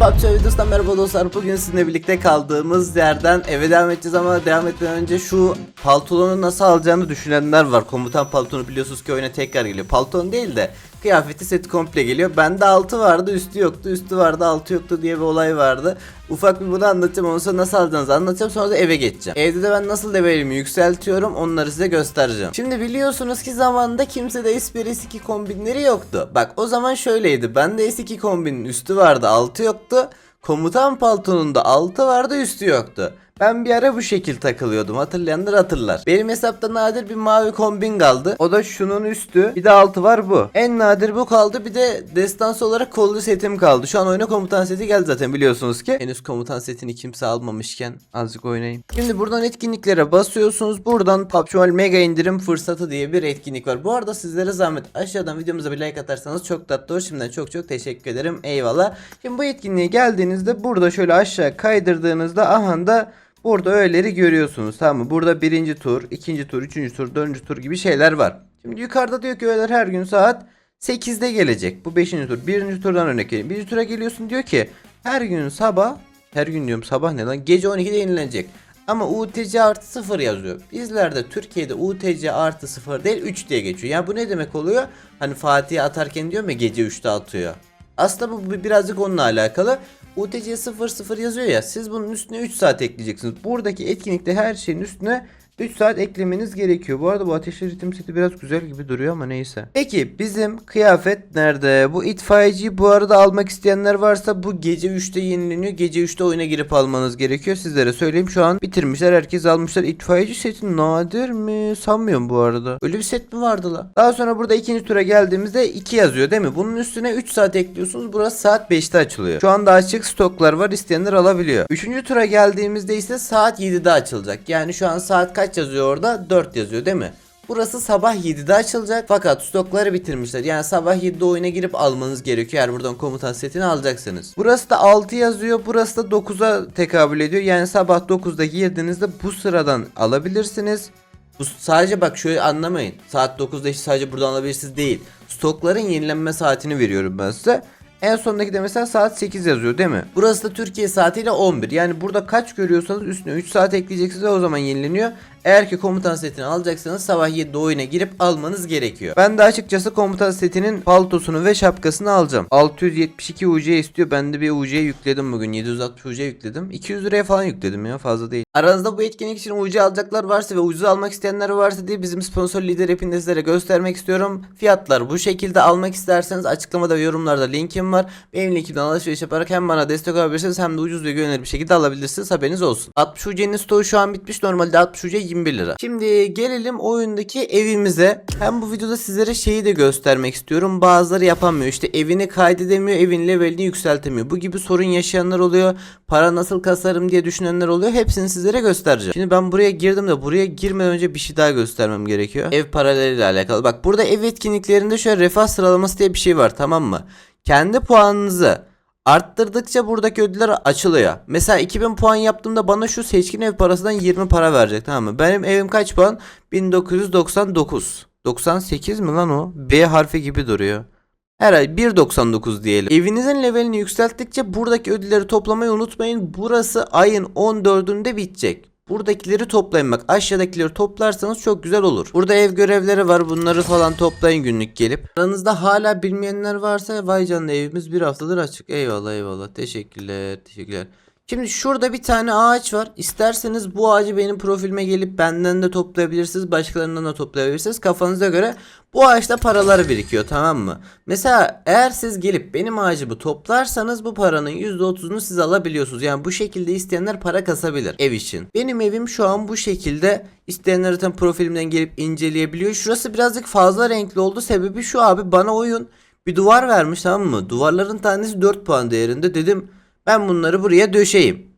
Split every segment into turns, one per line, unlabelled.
PUBG videosundan merhaba dostlar. Bugün sizinle birlikte kaldığımız yerden eve devam edeceğiz ama devam etmeden önce şu paltolonu nasıl alacağını düşünenler var. Komutan paltonu biliyorsunuz ki oyuna tekrar geliyor. Palton değil de kıyafeti seti komple geliyor. Bende altı vardı üstü yoktu. Üstü vardı altı yoktu diye bir olay vardı. Ufak bir bunu anlatacağım. Ondan sonra nasıl alacağınızı anlatacağım. Sonra da eve geçeceğim. Evde de ben nasıl levelimi yükseltiyorum onları size göstereceğim. Şimdi biliyorsunuz ki zamanında kimsede S1 S2 kombinleri yoktu. Bak o zaman şöyleydi. Bende S2 kombinin üstü vardı altı yoktu. Komutan paltonunda altı vardı üstü yoktu. Ben bir ara bu şekil takılıyordum. Hatırlayanlar hatırlar. Benim hesapta nadir bir mavi kombin kaldı. O da şunun üstü. Bir de altı var bu. En nadir bu kaldı. Bir de destansı olarak kollu setim kaldı. Şu an oyuna komutan seti geldi zaten biliyorsunuz ki. Henüz komutan setini kimse almamışken azıcık oynayayım. Şimdi buradan etkinliklere basıyorsunuz. Buradan PUBG Mobile Mega indirim fırsatı diye bir etkinlik var. Bu arada sizlere zahmet aşağıdan videomuza bir like atarsanız çok tatlı olur. Şimdiden çok çok teşekkür ederim. Eyvallah. Şimdi bu etkinliğe geldiğinizde burada şöyle aşağı kaydırdığınızda aha da Burada öğeleri görüyorsunuz tamam mı? Burada birinci tur, ikinci tur, üçüncü tur, dördüncü tur gibi şeyler var. Şimdi yukarıda diyor ki öğeler her gün saat 8'de gelecek. Bu beşinci tur. Birinci turdan örnek vereyim. Birinci tura geliyorsun diyor ki her gün sabah, her gün diyorum sabah ne lan? Gece 12'de yenilenecek. Ama UTC artı 0 yazıyor. Bizlerde Türkiye'de UTC artı 0 değil 3 diye geçiyor. Yani bu ne demek oluyor? Hani Fatih'e atarken diyorum ya gece 3'te atıyor. Aslında bu birazcık onunla alakalı. UTC 00 yazıyor ya siz bunun üstüne 3 saat ekleyeceksiniz. Buradaki etkinlikte her şeyin üstüne 3 saat eklemeniz gerekiyor. Bu arada bu ateşli ritim seti biraz güzel gibi duruyor ama neyse. Peki bizim kıyafet nerede? Bu itfaiyeciyi bu arada almak isteyenler varsa bu gece 3'te yenileniyor. Gece 3'te oyuna girip almanız gerekiyor. Sizlere söyleyeyim şu an bitirmişler. Herkes almışlar. İtfaiyeci seti nadir mi? Sanmıyorum bu arada. Öyle bir set mi vardı la? Daha sonra burada ikinci tura geldiğimizde 2 yazıyor değil mi? Bunun üstüne 3 saat ekliyorsunuz. Burası saat 5'te açılıyor. Şu anda açık stoklar var. İsteyenler alabiliyor. Üçüncü tura geldiğimizde ise saat 7'de açılacak. Yani şu an saat kaç yazıyor orada? 4 yazıyor değil mi? Burası sabah 7'de açılacak fakat stokları bitirmişler. Yani sabah 7'de oyuna girip almanız gerekiyor eğer buradan komutan setini alacaksınız. Burası da 6 yazıyor. Burası da 9'a tekabül ediyor. Yani sabah 9'da girdiğinizde bu sıradan alabilirsiniz. Bu sadece bak şöyle anlamayın. Saat 9'da işte sadece buradan alabilirsiniz değil. Stokların yenilenme saatini veriyorum ben size. En sondaki de mesela saat 8 yazıyor değil mi? Burası da Türkiye saatiyle 11. Yani burada kaç görüyorsanız üstüne 3 saat ekleyeceksiniz ve o zaman yenileniyor. Eğer ki komutan setini alacaksanız sabah 7'de oyuna girip almanız gerekiyor. Ben de açıkçası komutan setinin paltosunu ve şapkasını alacağım. 672 UC istiyor. Ben de bir UC yükledim bugün. 760 UC yükledim. 200 liraya falan yükledim ya fazla değil. Aranızda bu etkinlik için UC alacaklar varsa ve ucuz almak isteyenler varsa diye bizim sponsor lider hepini sizlere göstermek istiyorum. Fiyatlar bu şekilde almak isterseniz açıklamada ve yorumlarda linkim var. Benim linkimden alışveriş yaparak hem bana destek olabilirsiniz hem de ucuz ve güvenilir bir şekilde alabilirsiniz. Haberiniz olsun. 60 UC'nin stoğu şu an bitmiş. Normalde 60 UC 21 lira. Şimdi gelelim oyundaki evimize. Hem bu videoda sizlere şeyi de göstermek istiyorum. Bazıları yapamıyor. İşte evini kaydedemiyor, evin levelini yükseltemiyor. Bu gibi sorun yaşayanlar oluyor. Para nasıl kasarım diye düşünenler oluyor. Hepsini sizlere göstereceğim. Şimdi ben buraya girdim de buraya girmeden önce bir şey daha göstermem gerekiyor. Ev paraleliyle alakalı. Bak burada ev etkinliklerinde şöyle refah sıralaması diye bir şey var tamam mı? Kendi puanınızı Arttırdıkça buradaki ödüller açılıyor. Mesela 2000 puan yaptığımda bana şu seçkin ev parasından 20 para verecek tamam mı? Benim evim kaç puan? 1999. 98 mi lan o? B harfi gibi duruyor. Her ay 1.99 diyelim. Evinizin levelini yükselttikçe buradaki ödülleri toplamayı unutmayın. Burası ayın 14'ünde bitecek. Buradakileri toplayın bak aşağıdakileri toplarsanız çok güzel olur. Burada ev görevleri var bunları falan toplayın günlük gelip. Aranızda hala bilmeyenler varsa vay canına evimiz bir haftadır açık. Eyvallah eyvallah teşekkürler teşekkürler. Şimdi şurada bir tane ağaç var. İsterseniz bu ağacı benim profilime gelip benden de toplayabilirsiniz. Başkalarından da toplayabilirsiniz. Kafanıza göre bu ağaçta paralar birikiyor tamam mı? Mesela eğer siz gelip benim ağacımı toplarsanız bu paranın %30'unu siz alabiliyorsunuz. Yani bu şekilde isteyenler para kasabilir ev için. Benim evim şu an bu şekilde. İsteyenler zaten profilimden gelip inceleyebiliyor. Şurası birazcık fazla renkli oldu. Sebebi şu abi bana oyun bir duvar vermiş tamam mı? Duvarların tanesi 4 puan değerinde. Dedim ben bunları buraya döşeyim.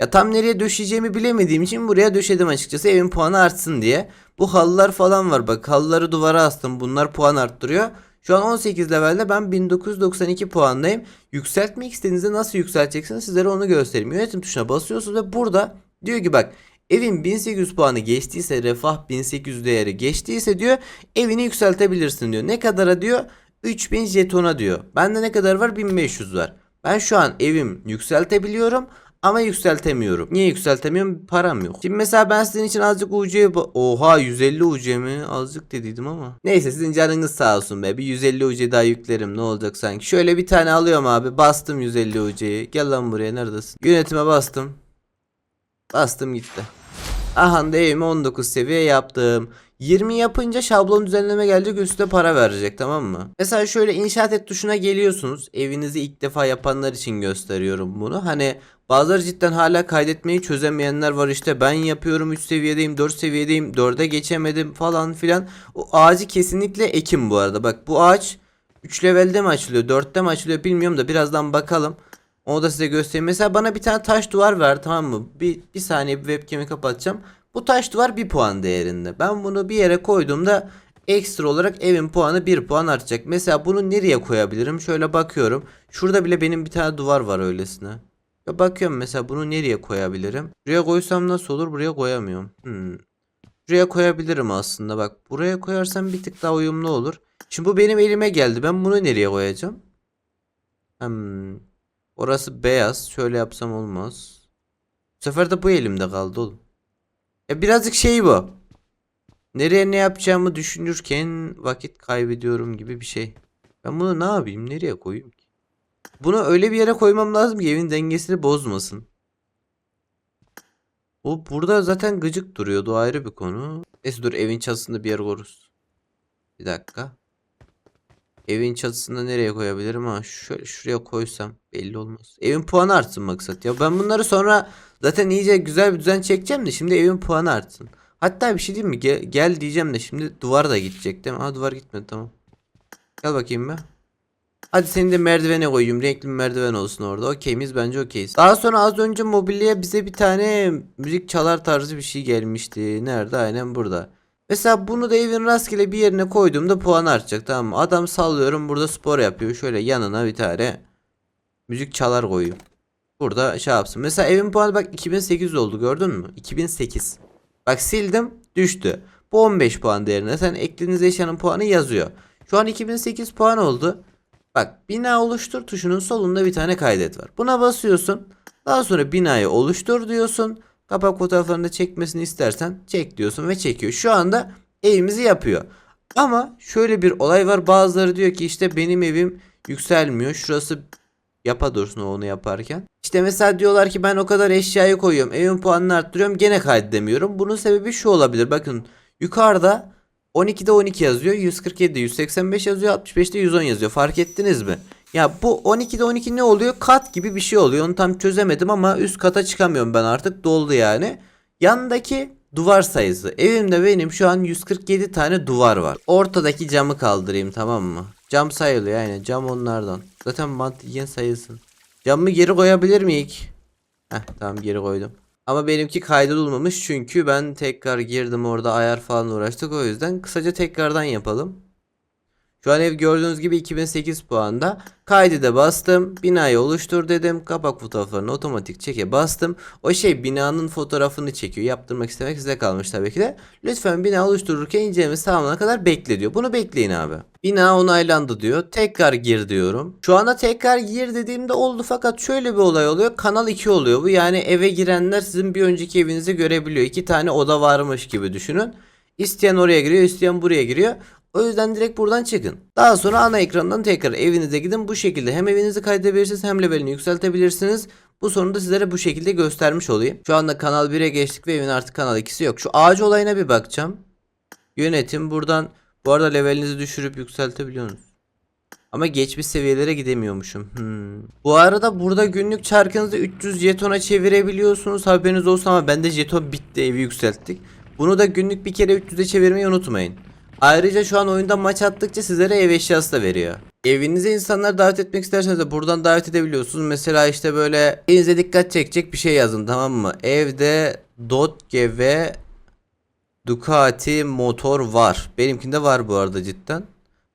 Ya tam nereye döşeyeceğimi bilemediğim için buraya döşedim açıkçası evin puanı artsın diye. Bu halılar falan var bak halıları duvara astım bunlar puan arttırıyor. Şu an 18 levelde ben 1992 puandayım. Yükseltmek istediğinizde nasıl yükselteceksiniz sizlere onu göstereyim. Yönetim tuşuna basıyorsunuz ve burada diyor ki bak evin 1800 puanı geçtiyse refah 1800 değeri geçtiyse diyor evini yükseltebilirsin diyor. Ne kadara diyor? 3000 jetona diyor. Bende ne kadar var? 1500 var. Ben şu an evim yükseltebiliyorum ama yükseltemiyorum. Niye yükseltemiyorum? Param yok. Şimdi mesela ben sizin için azıcık UC'ye Oha 150 UC mi? Azıcık dediydim ama. Neyse sizin canınız sağ olsun be. Bir 150 UC daha yüklerim. Ne olacak sanki? Şöyle bir tane alıyorum abi. Bastım 150 UC'yi. Gel lan buraya neredesin? Yönetime bastım. Bastım gitti. Aha da evimi 19 seviye yaptım. 20 yapınca şablon düzenleme gelecek üstüne para verecek tamam mı? Mesela şöyle inşaat et tuşuna geliyorsunuz. Evinizi ilk defa yapanlar için gösteriyorum bunu. Hani bazıları cidden hala kaydetmeyi çözemeyenler var işte ben yapıyorum 3 seviyedeyim 4 seviyedeyim 4'e geçemedim falan filan. O ağacı kesinlikle ekim bu arada. Bak bu ağaç 3 levelde mi açılıyor 4'te mi açılıyor bilmiyorum da birazdan bakalım. Onu da size göstereyim. Mesela bana bir tane taş duvar ver tamam mı? Bir, bir saniye bir webcam'i kapatacağım. Bu taş duvar 1 puan değerinde. Ben bunu bir yere koyduğumda ekstra olarak evin puanı 1 puan artacak. Mesela bunu nereye koyabilirim? Şöyle bakıyorum. Şurada bile benim bir tane duvar var öylesine. Ya bakıyorum mesela bunu nereye koyabilirim? Buraya koysam nasıl olur? Buraya koyamıyorum. Hmm. Buraya koyabilirim aslında bak. Buraya koyarsam bir tık daha uyumlu olur. Şimdi bu benim elime geldi. Ben bunu nereye koyacağım? Hmm. Orası beyaz. Şöyle yapsam olmaz. Bu sefer de bu elimde kaldı oğlum. E birazcık şey bu. Nereye ne yapacağımı düşünürken vakit kaybediyorum gibi bir şey. Ben bunu ne yapayım? Nereye koyayım ki? Bunu öyle bir yere koymam lazım ki evin dengesini bozmasın. O burada zaten gıcık duruyordu ayrı bir konu. Neyse dur evin çatısında bir yer koruruz. Bir dakika. Evin çatısında nereye koyabilirim ha? Şöyle şuraya koysam belli olmaz. Evin puanı artsın maksat ya. Ben bunları sonra zaten iyice güzel bir düzen çekeceğim de şimdi evin puanı artsın. Hatta bir şey diyeyim mi? Gel, gel diyeceğim de şimdi duvar da gidecek değil mi? Ha duvar gitmedi tamam. Gel bakayım be. Hadi seni de merdivene koyayım. Renkli bir merdiven olsun orada. Okey miyiz? Bence okeyiz. Daha sonra az önce mobilyaya bize bir tane müzik çalar tarzı bir şey gelmişti. Nerede? Aynen burada. Mesela bunu da evin rastgele bir yerine koyduğumda puan artacak tamam mı? Adam sallıyorum burada spor yapıyor. Şöyle yanına bir tane müzik çalar koyuyor. Burada şey yapsın. Mesela evin puanı bak 2008 oldu gördün mü? 2008. Bak sildim düştü. Bu 15 puan değerinde. Sen eklediğiniz eşyanın puanı yazıyor. Şu an 2008 puan oldu. Bak bina oluştur tuşunun solunda bir tane kaydet var. Buna basıyorsun. Daha sonra binayı oluştur diyorsun. Kapak fotoğraflarını çekmesini istersen çek diyorsun ve çekiyor. Şu anda evimizi yapıyor. Ama şöyle bir olay var. Bazıları diyor ki işte benim evim yükselmiyor. Şurası yapa dursun onu yaparken. İşte mesela diyorlar ki ben o kadar eşyayı koyuyorum. Evin puanını arttırıyorum. Gene kaydedemiyorum. Bunun sebebi şu olabilir. Bakın yukarıda 12'de 12 yazıyor. 147'de 185 yazıyor. 65'te 110 yazıyor. Fark ettiniz mi? Ya bu 12'de 12 ne oluyor? Kat gibi bir şey oluyor. Onu tam çözemedim ama üst kata çıkamıyorum ben artık. Doldu yani. Yanındaki duvar sayısı. Evimde benim şu an 147 tane duvar var. Ortadaki camı kaldırayım tamam mı? Cam sayılıyor aynen. Cam onlardan. Zaten mantıken sayılsın. Camı geri koyabilir miyik? Heh tamam geri koydum. Ama benimki kaydedilmemiş çünkü ben tekrar girdim orada ayar falan uğraştık o yüzden kısaca tekrardan yapalım. Şu an ev gördüğünüz gibi 2008 puanda. Kaydede bastım. Binayı oluştur dedim. Kapak fotoğraflarını otomatik çeke bastım. O şey binanın fotoğrafını çekiyor. Yaptırmak istemek size kalmış tabii ki de. Lütfen bina oluştururken incelemesi tamamına kadar bekle diyor. Bunu bekleyin abi. Bina onaylandı diyor. Tekrar gir diyorum. Şu anda tekrar gir dediğimde oldu fakat şöyle bir olay oluyor. Kanal 2 oluyor bu. Yani eve girenler sizin bir önceki evinizi görebiliyor. İki tane oda varmış gibi düşünün. İsteyen oraya giriyor, isteyen buraya giriyor. O yüzden direkt buradan çıkın. Daha sonra ana ekrandan tekrar evinize gidin. Bu şekilde hem evinizi kaydedebilirsiniz hem levelini yükseltebilirsiniz. Bu sorunu da sizlere bu şekilde göstermiş olayım. Şu anda kanal 1'e geçtik ve evin artık kanal 2'si yok. Şu ağaç olayına bir bakacağım. Yönetim buradan bu arada levelinizi düşürüp yükseltebiliyorsunuz. Ama geçmiş seviyelere gidemiyormuşum. Hmm. Bu arada burada günlük çarkınızı 300 jetona çevirebiliyorsunuz. Haberiniz olsun ama bende jeton bitti evi yükselttik. Bunu da günlük bir kere 300'e çevirmeyi unutmayın. Ayrıca şu an oyunda maç attıkça sizlere ev eşyası da veriyor. Evinize insanları davet etmek isterseniz de buradan davet edebiliyorsunuz. Mesela işte böyle evinize dikkat çekecek bir şey yazın tamam mı? Evde Dodge ve Ducati motor var. Benimkinde var bu arada cidden.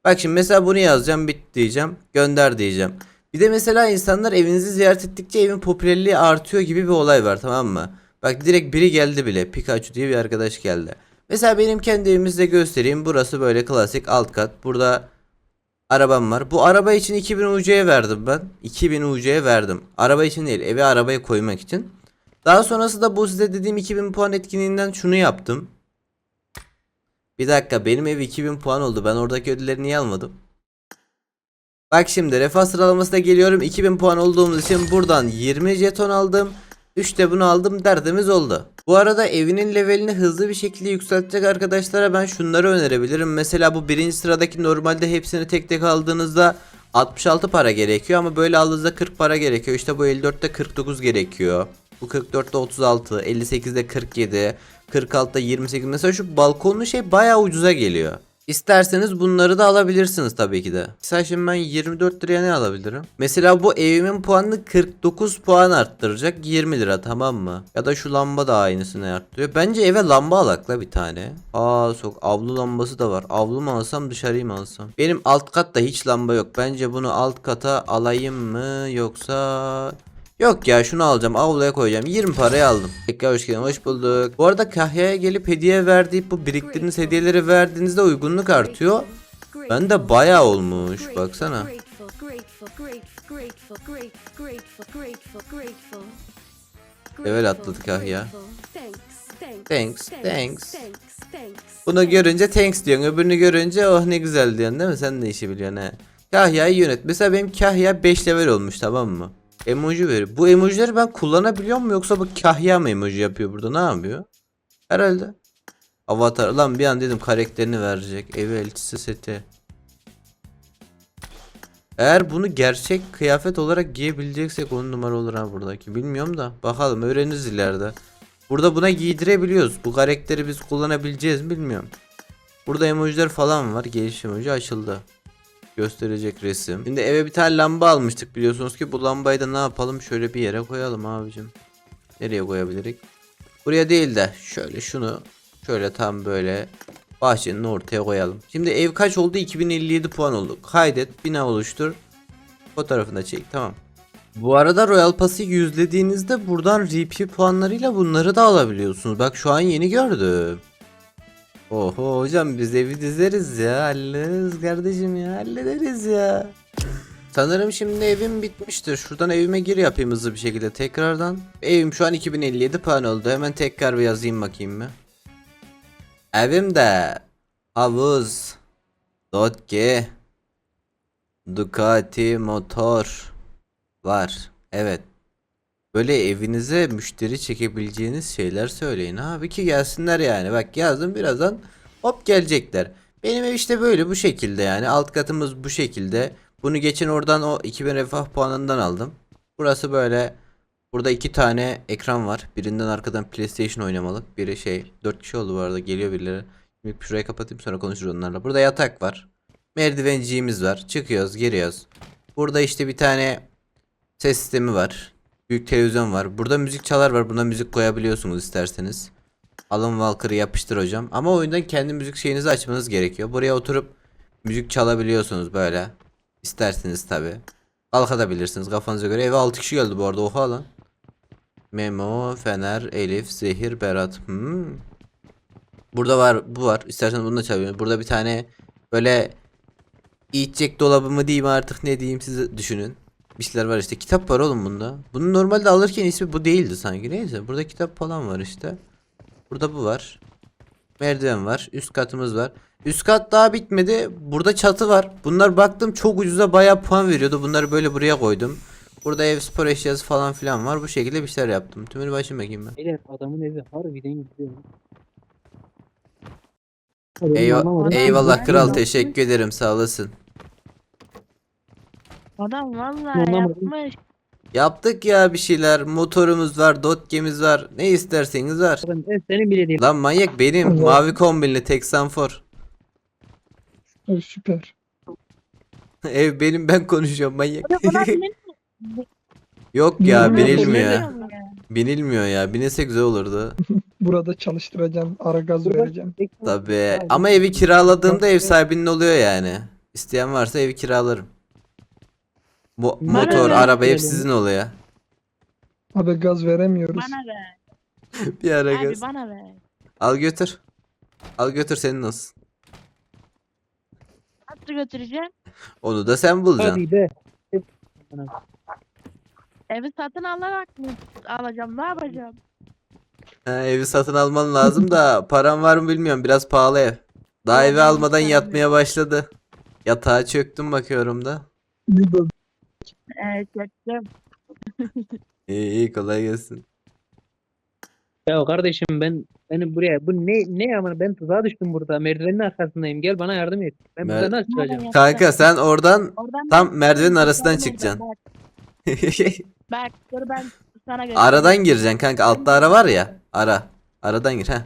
Bak şimdi mesela bunu yazacağım bit diyeceğim. Gönder diyeceğim. Bir de mesela insanlar evinizi ziyaret ettikçe evin popülerliği artıyor gibi bir olay var tamam mı? Bak direkt biri geldi bile. Pikachu diye bir arkadaş geldi. Mesela benim kendi evimizde göstereyim. Burası böyle klasik alt kat. Burada Arabam var. Bu araba için 2000 UC'ye verdim ben. 2000 UC'ye verdim. Araba için değil, eve arabayı koymak için. Daha sonrasında bu size dediğim 2000 puan etkinliğinden şunu yaptım. Bir dakika benim ev 2000 puan oldu. Ben oradaki ödülleri niye almadım? Bak şimdi refah sıralamasına geliyorum. 2000 puan olduğumuz için buradan 20 jeton aldım. 3 de bunu aldım derdimiz oldu. Bu arada evinin levelini hızlı bir şekilde yükseltecek arkadaşlara ben şunları önerebilirim. Mesela bu birinci sıradaki normalde hepsini tek tek aldığınızda 66 para gerekiyor ama böyle aldığınızda 40 para gerekiyor. İşte bu 54'te 49 gerekiyor. Bu 44'te 36, 58'de 47, 46'da 28. Mesela şu balkonlu şey bayağı ucuza geliyor. İsterseniz bunları da alabilirsiniz tabii ki de. Mesela şimdi ben 24 liraya ne alabilirim? Mesela bu evimin puanını 49 puan arttıracak 20 lira tamam mı? Ya da şu lamba da aynısını arttırıyor. Bence eve lamba alakla bir tane. Aa sok avlu lambası da var. Avlu mu alsam dışarıyı mı alsam? Benim alt katta hiç lamba yok. Bence bunu alt kata alayım mı yoksa Yok ya şunu alacağım avluya koyacağım. 20 paraya aldım. Tekrar hoş geldin hoş bulduk. Bu arada Kahya'ya gelip hediye verdiği bu biriktirdiğiniz hediyeleri verdiğinizde uygunluk artıyor. Ben de bayağı olmuş baksana. Level atladı Kahya. Thanks, thanks. Bunu görünce thanks diyorsun öbürünü görünce oh ne güzel diyorsun değil mi? Sen de işi biliyorsun he. Kahya'yı yönet mesela benim Kahya 5 level olmuş tamam mı Emoji veriyor bu emojileri ben kullanabiliyor muyum yoksa bu Kahya mı emoji yapıyor burada ne yapıyor Herhalde Avatar lan bir an dedim karakterini verecek evi elçisi seti eğer bunu gerçek kıyafet olarak giyebileceksek 10 numara olur ha buradaki. Bilmiyorum da bakalım öğreniriz ileride. Burada buna giydirebiliyoruz. Bu karakteri biz kullanabileceğiz mi bilmiyorum. Burada emojiler falan var. Geliş emoji açıldı. Gösterecek resim. Şimdi eve bir tane lamba almıştık biliyorsunuz ki bu lambayı da ne yapalım şöyle bir yere koyalım abicim. Nereye koyabiliriz? Buraya değil de şöyle şunu şöyle tam böyle bahçenin ortaya koyalım. Şimdi ev kaç oldu? 2057 puan oldu. Kaydet, bina oluştur. Fotoğrafını da çek. Tamam. Bu arada Royal Pass'ı yüzlediğinizde buradan RP puanlarıyla bunları da alabiliyorsunuz. Bak şu an yeni gördüm. Oho hocam biz evi dizeriz ya. Hallederiz kardeşim ya. Hallederiz ya. Sanırım şimdi evim bitmiştir. Şuradan evime gir yapayım hızlı bir şekilde tekrardan. Evim şu an 2057 puan oldu. Hemen tekrar bir yazayım bakayım mı? Evimde havuz, Dodge, Ducati motor var. Evet. Böyle evinize müşteri çekebileceğiniz şeyler söyleyin abi ki gelsinler yani. Bak yazdım birazdan hop gelecekler. Benim ev işte böyle bu şekilde yani. Alt katımız bu şekilde. Bunu geçen oradan o 2000 refah puanından aldım. Burası böyle Burada iki tane ekran var. Birinden arkadan PlayStation oynamalık. Biri şey. Dört kişi oldu bu arada. Geliyor birileri. Şimdi şurayı kapatayım sonra konuşuruz onlarla. Burada yatak var. Merdivenciğimiz var. Çıkıyoruz giriyoruz. Burada işte bir tane ses sistemi var. Büyük televizyon var. Burada müzik çalar var. Buna müzik koyabiliyorsunuz isterseniz. Alan Walker'ı yapıştır hocam. Ama oyundan kendi müzik şeyinizi açmanız gerekiyor. Buraya oturup müzik çalabiliyorsunuz böyle. İsterseniz tabi. Kalkabilirsiniz kafanıza göre. Eve 6 kişi geldi bu arada. Oha lan. Memo, Fener, Elif, Zehir, Berat. Hmm. Burada var, bu var. İstersen bunu da çalabilirim. Burada bir tane böyle içecek dolabı mı diyeyim artık ne diyeyim size düşünün. Şeyler var işte. Kitap var oğlum bunda. Bunu normalde alırken ismi bu değildi sanki. Neyse burada kitap falan var işte. Burada bu var. Merdiven var. Üst katımız var. Üst kat daha bitmedi. Burada çatı var. Bunlar baktım çok ucuza bayağı puan veriyordu. Bunları böyle buraya koydum. Burada ev spor eşyası falan filan var. Bu şekilde bir şeyler yaptım. Tümünü başım bakayım ben.
Beyler adamın evi harbiden gidiyor.
Eyva- eyvallah kral teşekkür ederim sağ olasın.
Adam vallahi
Ondan-
yapmış.
Yaptık ya bir şeyler. Motorumuz var, dotgemiz var. Ne isterseniz var.
Senin bile değil.
Lan manyak benim. Mavi kombinli Texan for.
Ay, Süper.
Ev benim ben konuşuyorum manyak. Yok ya binilmiyor.
Ya.
Binilmiyor ya. Binilse güzel olurdu.
Burada çalıştıracağım. Ara gaz vereceğim.
Tabii. Ama evi kiraladığımda ev sahibinin oluyor yani. İsteyen varsa evi kiralarım. Bu
Bana
motor,
ver
araba hep sizin oluyor.
Abi gaz veremiyoruz.
Bana ver.
Bir ara
Abi
göz.
bana ver.
Al götür. Al götür senin olsun.
nasıl götüreceğim?
Onu da sen bulacaksın.
Hadi be.
Evi satın alarak mı alacağım? Ne yapacağım?
Ha, evi satın alman lazım da param var mı bilmiyorum. Biraz pahalı ev. Daha evi almadan yatmaya başladı. Yatağa çöktüm bakıyorum da.
Evet çektim.
İyi iyi kolay gelsin.
Ya kardeşim ben beni buraya bu ne ne ama ben tuzağa düştüm burada. Merdivenin arkasındayım. Gel bana yardım et. Ben
Mer-
burada nasıl çıkacağım?
Kanka sen oradan
Oradan
tam merdivenin arasından çıkacaksın.
Bak, bak dur ben sana göstereyim.
Aradan gireceksin kanka. Altta ara var ya. Ara. Aradan gir ha.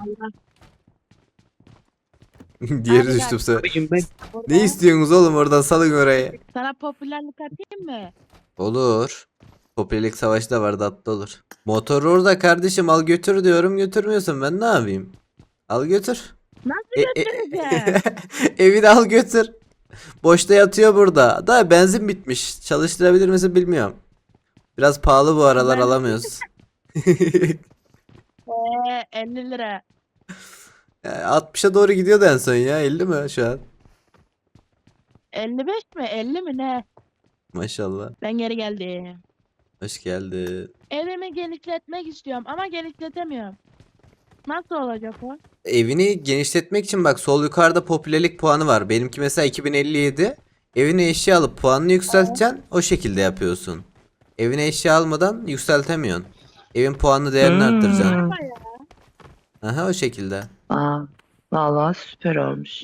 Diğeri
Abi
düştü bu sefer.
Abicim ben
Ne istiyorsunuz oğlum oradan salın orayı.
Sana popülerlik atayım mı?
Olur. Popülerlik savaşı da vardı atlı olur. Motor orada kardeşim al götür diyorum götürmüyorsun ben ne yapayım? Al götür.
Nasıl
E- e-
götüreceğim?
Evini al götür. Boşta yatıyor burada. Daha benzin bitmiş. Çalıştırabilir misin bilmiyorum. Biraz pahalı bu aralar
Ben-
alamıyoruz.
Eee 50 lira.
Ya, 60'a doğru gidiyordu en son ya. 50 mi şu an?
55 mi? 50 mi ne?
Maşallah.
Ben geri geldim.
Hoş geldin.
Evimi genişletmek istiyorum ama genişletemiyorum. Nasıl olacak o?
Evini genişletmek için bak sol yukarıda popülerlik puanı var. Benimki mesela 2057. Evine eşya alıp puanını yükselteceksin. O şekilde yapıyorsun. Evine eşya almadan yükseltemiyorsun. Evin puanı değerini
Hmm.
arttıracaksın. Aha o şekilde.
Aa, vallahi süper olmuş.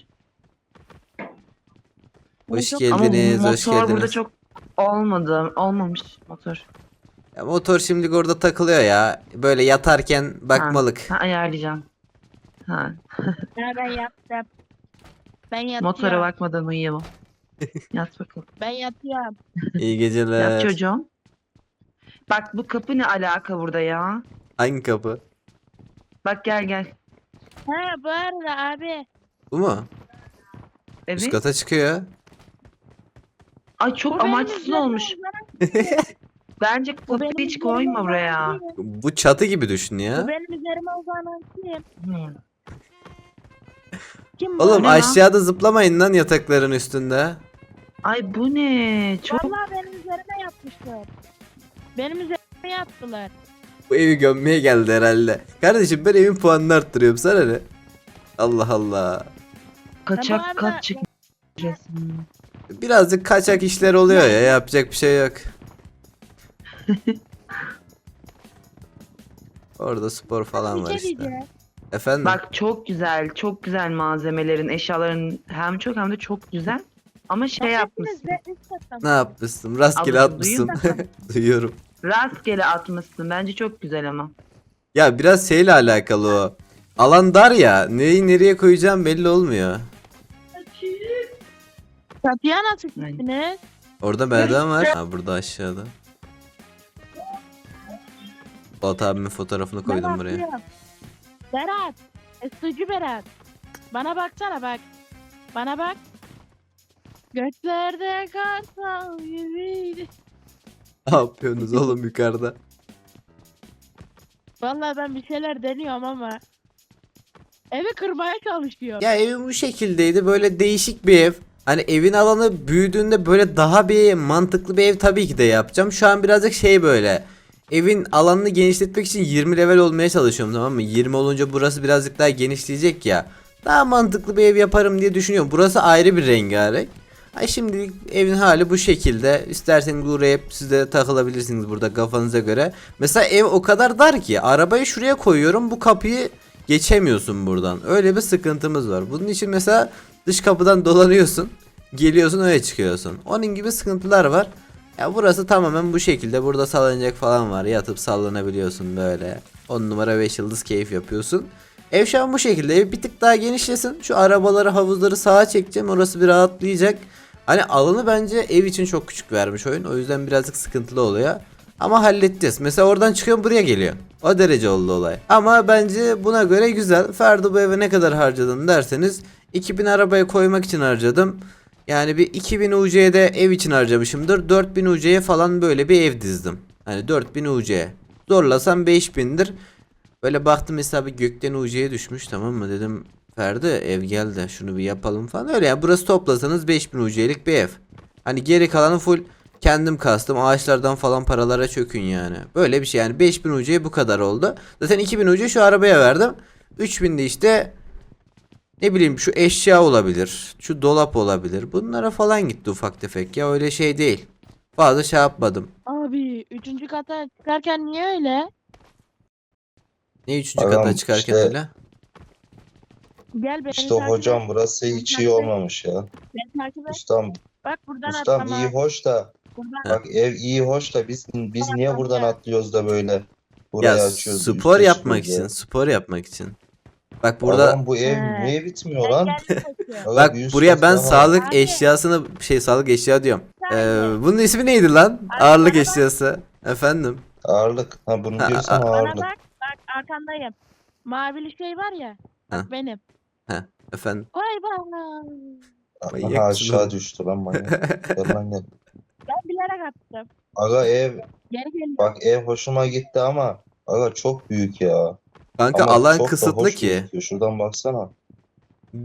Hoş
Ama
geldiniz,
Ama
hoş
motor burada
geldiniz.
çok olmadı. Olmamış motor.
Ya motor şimdi orada takılıyor ya. Böyle yatarken bakmalık.
Ha, ayarlayacağım. Ha,
ben yaptım. Ben yatıyorum.
motora bakmadan uyuyamam. Yat bakalım.
Ben yatıyorum.
İyi
Yat
geceler.
çocuğum. Bak bu kapı ne alaka burada ya?
Hangi kapı?
Bak gel gel.
Ha bu arada abi.
Bu mu?
Evet.
Üst kata çıkıyor.
Ay
bu
çok
benim
amaçsız olmuş. Bence
bu
kapıyı
benim
hiç
üzerime
koyma
uzanan
buraya.
kim?
Bu çatı gibi düşün
Bu
ya.
benim üzerime uzanan kim?
Hı.
Kim bu?
Oğlum
ne lan?
aşağıda zıplamayın lan yatakların üstünde.
Ay bu ne? Çok
Vallahi benim üzerime yapmışlar. Benim üzerime yaptılar.
Bu evi gömmeye geldi herhalde. Kardeşim ben evin puanını arttırıyorum sana ne? Allah Allah.
kaçak kat çıkmış resmen.
Birazcık kaçak işler oluyor ya yapacak bir şey yok. Orada spor falan var
şey
işte. Efendim?
Bak çok güzel, çok güzel malzemelerin, eşyaların hem çok hem de çok güzel. Ama şey yapmışsın.
Ne yapmışsın? Rastgele atmışsın. Duyuyorum.
Rastgele atmışsın. Bence çok güzel ama.
Ya biraz şeyle alakalı o. Alan dar ya. Neyi nereye koyacağım belli olmuyor.
Çatıya nasıl gittiniz?
Orada merdiven var. Ha burada aşağıda. Fuat abimin fotoğrafını koydum buraya.
Berat. Estucu Berat. Bana baksana bak. Bana bak. Göklerde kartal gibiydi.
Ne yapıyorsunuz oğlum yukarıda?
Vallahi ben bir şeyler deniyorum ama. Evi kırmaya çalışıyor.
Ya evim bu şekildeydi. Böyle değişik bir ev. Hani evin alanı büyüdüğünde böyle daha bir mantıklı bir ev tabii ki de yapacağım. Şu an birazcık şey böyle. Evin alanını genişletmek için 20 level olmaya çalışıyorum tamam mı? 20 olunca burası birazcık daha genişleyecek ya. Daha mantıklı bir ev yaparım diye düşünüyorum. Burası ayrı bir rengarenk. Ay şimdilik evin hali bu şekilde. İsterseniz hep siz de takılabilirsiniz burada kafanıza göre. Mesela ev o kadar dar ki arabayı şuraya koyuyorum bu kapıyı geçemiyorsun buradan. Öyle bir sıkıntımız var. Bunun için mesela dış kapıdan dolanıyorsun. Geliyorsun öyle çıkıyorsun. Onun gibi sıkıntılar var. Ya burası tamamen bu şekilde. Burada sallanacak falan var. Yatıp sallanabiliyorsun böyle. 10 numara 5 yıldız keyif yapıyorsun. Ev şu an bu şekilde. Ev bir tık daha genişlesin. Şu arabaları havuzları sağa çekeceğim. Orası bir rahatlayacak. Hani alanı bence ev için çok küçük vermiş oyun. O yüzden birazcık sıkıntılı oluyor. Ama halledeceğiz. Mesela oradan çıkıyorum buraya geliyor. O derece oldu olay. Ama bence buna göre güzel. Ferdi bu eve ne kadar harcadın derseniz 2000 arabaya koymak için harcadım. Yani bir 2000 UC'de ev için harcamışımdır. 4000 UC'ye falan böyle bir ev dizdim. Hani 4000 UC. Zorlasam 5000'dir. Böyle baktım hesabı gökten UC'ye düşmüş tamam mı dedim. Ferdi ev geldi şunu bir yapalım falan öyle yani burası toplasanız 5000 UC'lik bir ev. Hani geri kalanı full kendim kastım ağaçlardan falan paralara çökün yani. Böyle bir şey yani 5000 UC'ye bu kadar oldu. Zaten 2000 UC şu arabaya verdim. 3000 de işte ne bileyim şu eşya olabilir. Şu dolap olabilir. Bunlara falan gitti ufak tefek ya öyle şey değil. Fazla şey yapmadım.
Abi üçüncü kata çıkarken niye öyle?
Ne üçüncü
Adam
kata çıkarken
işte-
öyle?
Gel beni
İşte
takip
hocam
et.
burası hiç iyi olmamış ya.
Beni takip et.
Ustam,
Bak buradan
ustam
atlama.
iyi hoş da
Buradan
bak ev iyi hoş da biz biz niye buradan atlıyoruz da böyle burayı
Ya
açıyoruz.
spor yapmak için, spor yapmak için. Bak burada
Adam bu ev
He.
niye bitmiyor lan?
Bak buraya ben
daha-
sağlık
Abi.
eşyasını şey sağlık eşya diyorum. Ee, bunun ismi neydi lan?
Abi
Ağırlık
bana bak.
eşyası. Efendim.
ağırlık. Ha bunu
Ha,
diyorsan
a-
Bana
ağırlık.
bak. Bak arkandayım. Mavili şey var ya. Bak
Ha.
benim.
Efendim.
Koy bana.
Manyak
Aha aşağı
oğlum?
düştü lan manyak. Gel lan gel.
Ben bilerek attım.
Aga ev
Geri geliyor.
bak ev hoşuma gitti ama aga çok büyük ya.
Kanka
Ama
alan
çok da
kısıtlı
hoş
ki.
gözüküyor. Şuradan baksana.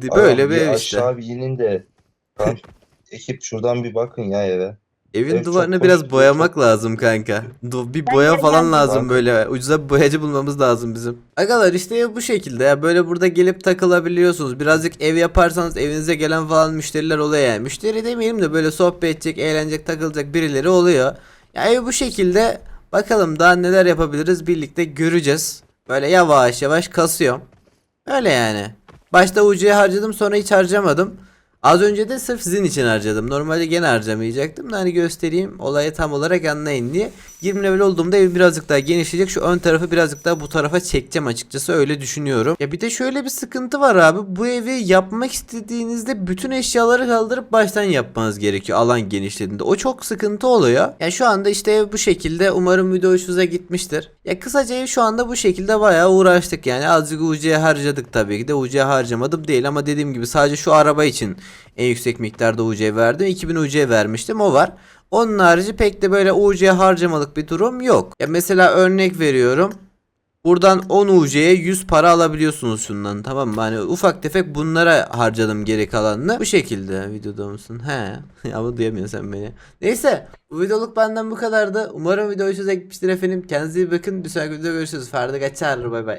Di-
Aga
Böyle bir ev işte.
aşağı bir inin de. Kanka, ekip şuradan bir bakın ya eve.
Evin
ev
duvarını biraz boyamak lazım kanka. Du- bir boya falan lazım
Kanka.
böyle. Ucuza bir boyacı bulmamız lazım bizim. Agalar işte ev bu şekilde ya. Böyle burada gelip takılabiliyorsunuz. Birazcık ev yaparsanız evinize gelen falan müşteriler oluyor yani. Müşteri demeyelim de böyle sohbet edecek, eğlenecek, takılacak birileri oluyor. Ya ev bu şekilde. Bakalım daha neler yapabiliriz birlikte göreceğiz. Böyle yavaş yavaş kasıyorum. Öyle yani. Başta UC'ye harcadım sonra hiç harcamadım. Az önce de sırf sizin için harcadım. Normalde gene harcamayacaktım da hani göstereyim olayı tam olarak anlayın diye. 20 level olduğumda ev birazcık daha genişleyecek. Şu ön tarafı birazcık daha bu tarafa çekeceğim açıkçası öyle düşünüyorum. Ya bir de şöyle bir sıkıntı var abi. Bu evi yapmak istediğinizde bütün eşyaları kaldırıp baştan yapmanız gerekiyor alan genişlediğinde. O çok sıkıntı oluyor. Ya şu anda işte ev bu şekilde. Umarım video hoşunuza gitmiştir. Ya kısaca ev şu anda bu şekilde bayağı uğraştık yani. Azıcık UC'ye harcadık tabii ki de. UC'ye harcamadım değil ama dediğim gibi sadece şu araba için en yüksek miktarda UC verdim. 2000 UC vermiştim o var. Onun harici pek de böyle UC harcamalık bir durum yok. Ya mesela örnek veriyorum. Buradan 10 UC'ye 100 para alabiliyorsunuz şundan tamam mı? Hani ufak tefek bunlara harcadım geri kalanını. Bu şekilde videoda mısın? He. Ama duyamıyorsun sen beni. Neyse bu videoluk benden bu kadardı. Umarım video hoşunuza gitmiştir efendim. Kendinize iyi bakın. Bir sonraki videoda görüşürüz. Ferdi kaçar bay bay.